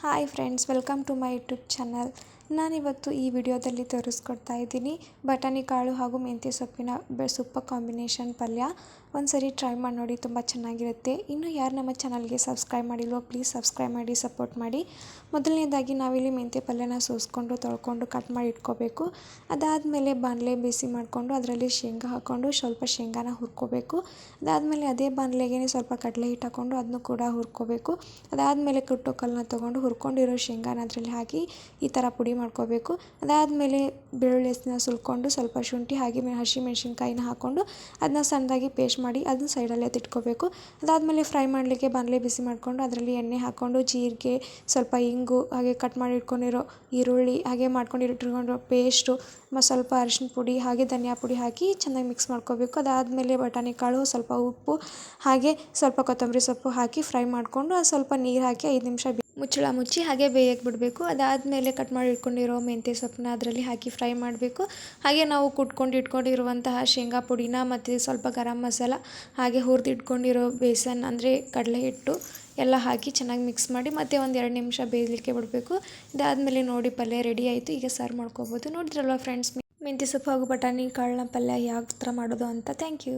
hi friends welcome to my YouTube channel ನಾನಿವತ್ತು ಈ ವಿಡಿಯೋದಲ್ಲಿ ತೋರಿಸ್ಕೊಡ್ತಾ ಇದ್ದೀನಿ. ಬಟಾಣಿ ಕಾಳು ಹಾಗೂ ಮೆಂತ್ಯ ಸೊಪ್ಪಿನ ಬೆ ಸೂಪರ್ ಕಾಂಬಿನೇಷನ್ ಪಲ್ಯ. ಒಂದು ಸರಿ ಟ್ರೈ ಮಾಡಿ ನೋಡಿ, ತುಂಬ ಚೆನ್ನಾಗಿರುತ್ತೆ. ಇನ್ನು ಯಾರು ನಮ್ಮ ಚಾನಲ್ಗೆ ಸಬ್ಸ್ಕ್ರೈಬ್ ಮಾಡಿಲ್ವೋ, ಪ್ಲೀಸ್ ಸಬ್ಸ್ಕ್ರೈಬ್ ಮಾಡಿ, ಸಪೋರ್ಟ್ ಮಾಡಿ. ಮೊದಲನೇದಾಗಿ ನಾವಿಲ್ಲಿ ಮೆಂತ್ಯ ಪಲ್ಯನ ಸೋಸ್ಕೊಂಡು, ತೊಳ್ಕೊಂಡು, ಕಟ್ ಮಾಡಿ ಇಟ್ಕೋಬೇಕು. ಅದಾದಮೇಲೆ ಬಾಣಲೆ ಬಿಸಿ ಮಾಡಿಕೊಂಡು, ಅದರಲ್ಲಿ ಶೇಂಗಾ ಹಾಕ್ಕೊಂಡು, ಸ್ವಲ್ಪ ಶೇಂಗಾನ ಹುರ್ಕೋಬೇಕು. ಅದಾದಮೇಲೆ ಅದೇ ಬಾಣಲೆಗೆ ಸ್ವಲ್ಪ ಕಡಲೆ ಹಿಟ್ಟು ಹಾಕ್ಕೊಂಡು ಅದನ್ನು ಕೂಡ ಹುರ್ಕೋಬೇಕು. ಅದಾದಮೇಲೆ ಕುಟ್ಟು ಕಲ್ಲನ್ನ ತೊಗೊಂಡು ಹುರ್ಕೊಂಡಿರೋ ಶೇಂಗಾನ ಅದರಲ್ಲಿ ಹಾಕಿ, ಈ ಥರ ಪುಡಿ ಮಾಡ್ಕೋಬೇಕು. ಅದಾದಮೇಲೆ ಬೆಳ್ಳುಳ್ಳಿ ಹೆಸರನ್ನ ಸುಲ್ಕೊಂಡು ಸ್ವಲ್ಪ ಶುಂಠಿ, ಹಾಗೆ ಮೆ ಹಸಿ ಮೆಣಸಿನ್ಕಾಯಿನ ಹಾಕ್ಕೊಂಡು ಅದನ್ನ ಸಣ್ಣದಾಗಿ ಪೇಸ್ಟ್ ಮಾಡಿ ಅದನ್ನ ಸೈಡಲ್ಲೇ ಎತ್ತಿಟ್ಕೋಬೇಕು ಅದಾದಮೇಲೆ ಫ್ರೈ ಮಾಡಲಿಕ್ಕೆ ಬಾಣಲೆ ಬಿಸಿ ಮಾಡಿಕೊಂಡು ಅದರಲ್ಲಿ ಎಣ್ಣೆ ಹಾಕ್ಕೊಂಡು ಜೀರಿಗೆ, ಸ್ವಲ್ಪ ಇಂಗು, ಹಾಗೆ ಕಟ್ ಮಾಡಿ ಇಟ್ಕೊಂಡಿರೋ ಈರುಳ್ಳಿ, ಹಾಗೆ ಮಾಡ್ಕೊಂಡು ಇಟ್ಕೊಂಡಿರೋ ಪೇಸ್ಟು ಮತ್ತು ಸ್ವಲ್ಪ ಅರಿಶಿನ ಪುಡಿ, ಹಾಗೆ ಧನಿಯಾ ಪುಡಿ ಹಾಕಿ ಚೆನ್ನಾಗಿ ಮಿಕ್ಸ್ ಮಾಡ್ಕೋಬೇಕು. ಅದಾದಮೇಲೆ ಬಟಾಣಿ ಕಾಳು, ಸ್ವಲ್ಪ ಉಪ್ಪು, ಹಾಗೆ ಸ್ವಲ್ಪ ಕೊತ್ತಂಬರಿ ಸೊಪ್ಪು ಹಾಕಿ ಫ್ರೈ ಮಾಡಿಕೊಂಡು ಅದು ಸ್ವಲ್ಪ ನೀರು ಹಾಕಿ ಐದು ನಿಮಿಷ ಮುಚ್ಚಳ ಮುಚ್ಚಿ ಹಾಗೆ ಬೇಯಕ್ಕೆ ಬಿಡಬೇಕು. ಅದಾದಮೇಲೆ ಕಟ್ ಮಾಡಿ ಇಟ್ಕೊಂಡಿರೋ ಮೆಂತ್ಯ ಸೊಪ್ಪನ್ನ ಅದರಲ್ಲಿ ಹಾಕಿ ಫ್ರೈ ಮಾಡಬೇಕು. ಹಾಗೆ ನಾವು ಕುಟ್ಕೊಂಡು ಇಟ್ಕೊಂಡಿರುವಂತಹ ಶೇಂಗಾ ಪುಡಿನ ಮತ್ತು ಸ್ವಲ್ಪ ಗರಂ ಮಸಾಲ, ಹಾಗೆ ಹುರಿದು ಇಟ್ಕೊಂಡಿರೋ ಬೇಸನ್ ಅಂದರೆ ಕಡಲೆ ಹಿಟ್ಟು ಎಲ್ಲ ಹಾಕಿ ಚೆನ್ನಾಗಿ ಮಿಕ್ಸ್ ಮಾಡಿ ಮತ್ತೆ ಒಂದು ಎರಡು ನಿಮಿಷ ಬೇಯಲಿಕ್ಕೆ ಬಿಡಬೇಕು. ಇದಾದಮೇಲೆ ನೋಡಿ ಪಲ್ಯ ರೆಡಿ ಆಯಿತು. ಈಗ ಸರ್ವ್ ಮಾಡ್ಕೋಬೋದು. ನೋಡಿದ್ರಲ್ವ ಫ್ರೆಂಡ್ಸ್ ಮೆಂತ್ಯ ಸೊಪ್ಪು ಹಾಗೂ ಬಟಾಣಿ ಕಾಳನ್ನ ಪಲ್ಯ ಯಾವ ಥರ ಮಾಡೋದು ಅಂತ. Thank you